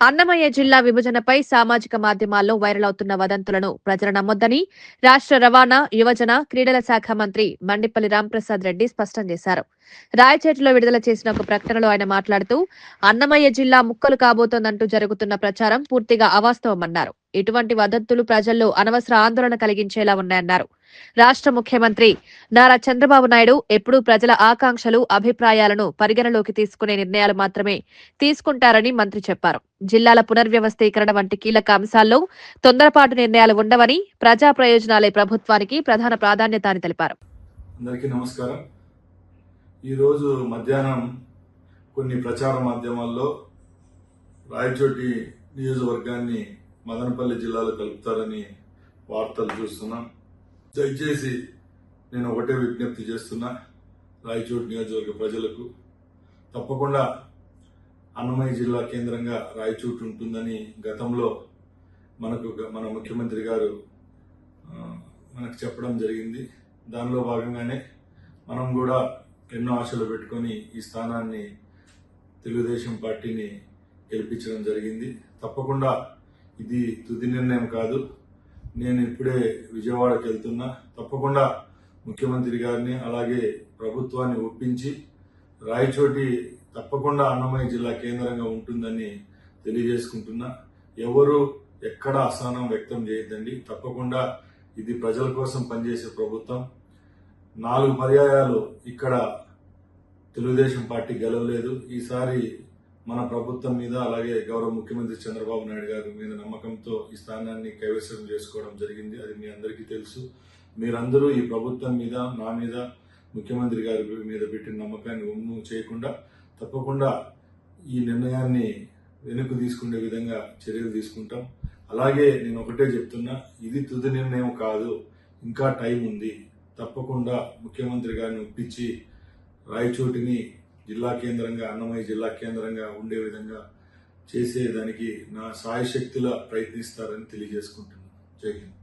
అన్నమయ్య జిల్లా విభజనపై సామాజిక మాధ్యమాల్లో వైరల్ అవుతున్న వదంతులను ప్రజలు నమ్మొద్దని రాష్ట్ర రవాణా యువజన క్రీడల శాఖ మంత్రి మండిపల్లి రాంప్రసాద్ రెడ్డి స్పష్టం చేశారు. రాయచేటలో విడుదల చేసిన ఒక ప్రకటనలో ఆయన మాట్లాడుతూ అన్నమయ్య జిల్లా ముక్కలు కాబోతోందంటూ జరుగుతున్న ప్రచారం పూర్తిగా అవాస్తవమన్నారు. ఇటువంటి వదంతులు ప్రజల్లో అనవసర ఆందోళన కలిగించేలా ఉన్నాయన్నారు. రాష్ట్ర ముఖ్యమంత్రి నారా చంద్రబాబు నాయుడు ఎప్పుడూ ప్రజల ఆకాంక్షలు అభిప్రాయాలను పరిగణలోకి తీసుకునే నిర్ణయాలు మాత్రమే తీసుకుంటారని మంత్రి చెప్పారు. జిల్లాల పునర్వ్యవస్థీకరణ వంటి కీలక అంశాల్లో తొందరపాటు నిర్ణయాలు ఉండవని ప్రజా ప్రయోజనాలే ప్రభుత్వానికి ప్రధాన ప్రాధాన్యత అని తెలిపారు. అందరికీ నమస్కారం. ఈరోజు మధ్యాహ్నం కొన్ని ప్రచార మాధ్యమాల్లో రాయచోటి నియోజకవర్గాన్ని మదనపల్లి జిల్లాలో కలుపుతారని వార్తలు చూస్తున్నాం. దయచేసి నేను ఒకటే విజ్ఞప్తి చేస్తున్నా. రాయచోటి నియోజకవర్గ ప్రజలకు తప్పకుండా అన్నమయ్య జిల్లా కేంద్రంగా రాయచోటు ఉంటుందని గతంలో మనకు మన ముఖ్యమంత్రి గారు మనకు చెప్పడం జరిగింది. దానిలో భాగంగానే మనం కూడా ఎన్నో ఆశలు పెట్టుకొని ఈ స్థానాన్ని తెలుగుదేశం పార్టీని గెలిపించడం జరిగింది. తప్పకుండా ఇది తుది నిర్ణయం కాదు. నేను ఇప్పుడే విజయవాడకి వెళ్తున్నా. తప్పకుండా ముఖ్యమంత్రి గారిని అలాగే ప్రభుత్వాన్ని ఒప్పించి రాయచోటి తప్పకుండా అన్నమయ్య జిల్లా కేంద్రంగా ఉంటుందని తెలియజేసుకుంటున్నా. ఎవరు ఎక్కడ అసహనం వ్యక్తం చేయొద్దండి. తప్పకుండా ఇది ప్రజల కోసం పనిచేసే ప్రభుత్వం. నాలుగు పర్యాయాలు ఇక్కడ తెలుగుదేశం పార్టీ గెలవలేదు. ఈసారి మన ప్రభుత్వం మీద అలాగే గౌరవ ముఖ్యమంత్రి చంద్రబాబు నాయుడు గారి మీద నమ్మకంతో ఈ స్థానాన్ని కైవసం చేసుకోవడం జరిగింది. అది మీ అందరికీ తెలుసు. మీరందరూ ఈ ప్రభుత్వం మీద నా మీద ముఖ్యమంత్రి గారి మీద పెట్టిన నమ్మకాన్ని ఉమ్ము చేయకుండా తప్పకుండా ఈ నిర్ణయాన్ని వెనుక తీసుకునే విధంగా చర్యలు తీసుకుంటాం. అలాగే నేను ఒకటే చెప్తున్నా ఇది తుది నిర్ణయం కాదు ఇంకా టైం ఉంది. తప్పకుండా ముఖ్యమంత్రి గారిని ఒప్పించి రాయచోటిని జిల్లా కేంద్రంగా అన్నమయ్య జిల్లా కేంద్రంగా ఉండే విధంగా చేసేదానికి నా సాయశక్తిలా ప్రయత్నిస్తారని తెలియజేసుకుంటున్నాను. జై హింద్.